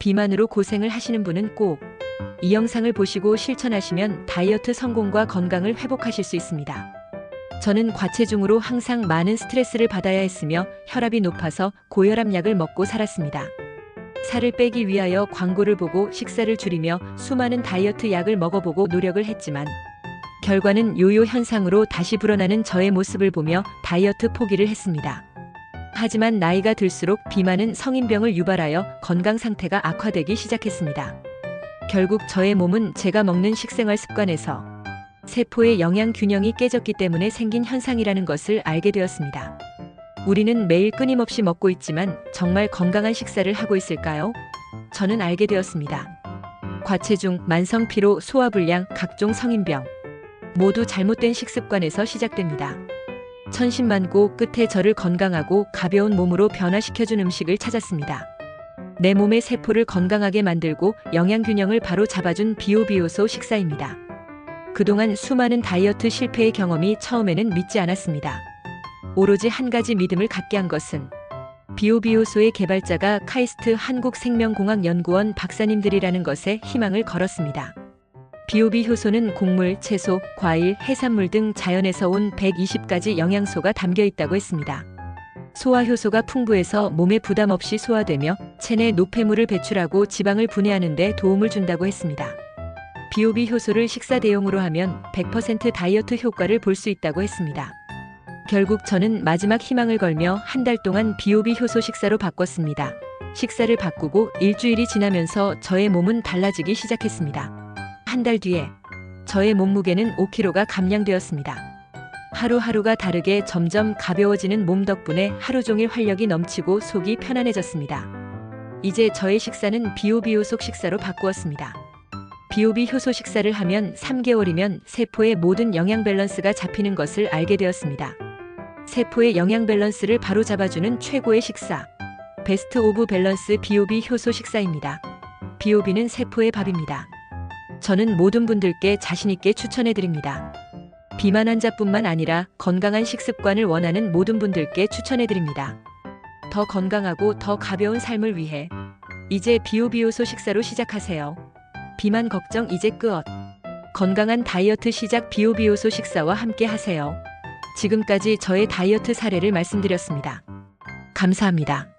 비만으로 고생을 하시는 분은 꼭 이 영상을 보시고 실천하시면 다이어트 성공과 건강을 회복하실 수 있습니다. 저는 과체중으로 항상 많은 스트레스를 받아야 했으며 혈압이 높아서 고혈압 약을 먹고 살았습니다. 살을 빼기 위하여 광고를 보고 식사를 줄이며 수많은 다이어트 약을 먹어보고 노력을 했지만 결과는 요요 현상으로 다시 불어나는 저의 모습을 보며 다이어트 포기를 했습니다. 하지만 나이가 들수록 비만은 성인병을 유발하여 건강 상태가 악화되기 시작했습니다. 결국 저의 몸은 제가 먹는 식생활 습관에서 세포의 영양 균형이 깨졌기 때문에 생긴 현상이라는 것을 알게 되었습니다. 우리는 매일 끊임없이 먹고 있지만 정말 건강한 식사를 하고 있을까요? 저는 알게 되었습니다. 과체중, 만성 피로, 소화불량, 각종 성인병 모두 잘못된 식습관에서 시작됩니다. 천신만고 끝에 저를 건강하고 가벼운 몸으로 변화시켜준 음식을 찾았습니다. 내 몸의 세포를 건강하게 만들고 영양 균형을 바로 잡아준 비오비오소 식사입니다. 그동안 수많은 다이어트 실패의 경험이 처음에는 믿지 않았습니다. 오로지 한 가지 믿음을 갖게 한 것은 비오비오소의 개발자가 카이스트 한국생명공학연구원 박사님들이라는 것에 희망을 걸었습니다. 비오비 효소는 곡물, 채소, 과일, 해산물 등 자연에서 온 120가지 영양소가 담겨 있다고 했습니다. 소화 효소가 풍부해서 몸에 부담 없이 소화되며 체내 노폐물을 배출하고 지방을 분해하는 데 도움을 준다고 했습니다. 비오비 효소를 식사 대용으로 하면 100% 다이어트 효과를 볼 수 있다고 했습니다. 결국 저는 마지막 희망을 걸며 한 달 동안 비오비 효소 식사로 바꿨습니다. 식사를 바꾸고 일주일이 지나면서 저의 몸은 달라지기 시작했습니다. 한 달 뒤에 저의 몸무게는 5kg가 감량되었습니다. 하루하루가 다르게 점점 가벼워지는 몸 덕분에 하루 종일 활력이 넘치고 속이 편안해졌습니다. 이제 저의 식사는 비오비오 속 식사로 바꾸었습니다. 비오비 효소 식사를 하면 3개월이면 세포의 모든 영양 밸런스가 잡히는 것을 알게 되었습니다. 세포의 영양 밸런스를 바로 잡아주는 최고의 식사. 베스트 오브 밸런스 비오비 효소 식사입니다. 비오비는 세포의 밥입니다. 저는 모든 분들께 자신있게 추천해 드립니다. 비만 환자뿐만 아니라 건강한 식습관을 원하는 모든 분들께 추천해 드립니다. 더 건강하고 더 가벼운 삶을 위해 이제 비오비오소 식사로 시작하세요. 비만 걱정 이제 끝. 건강한 다이어트 시작 비오비오소 식사와 함께 하세요. 지금까지 저의 다이어트 사례를 말씀드렸습니다. 감사합니다.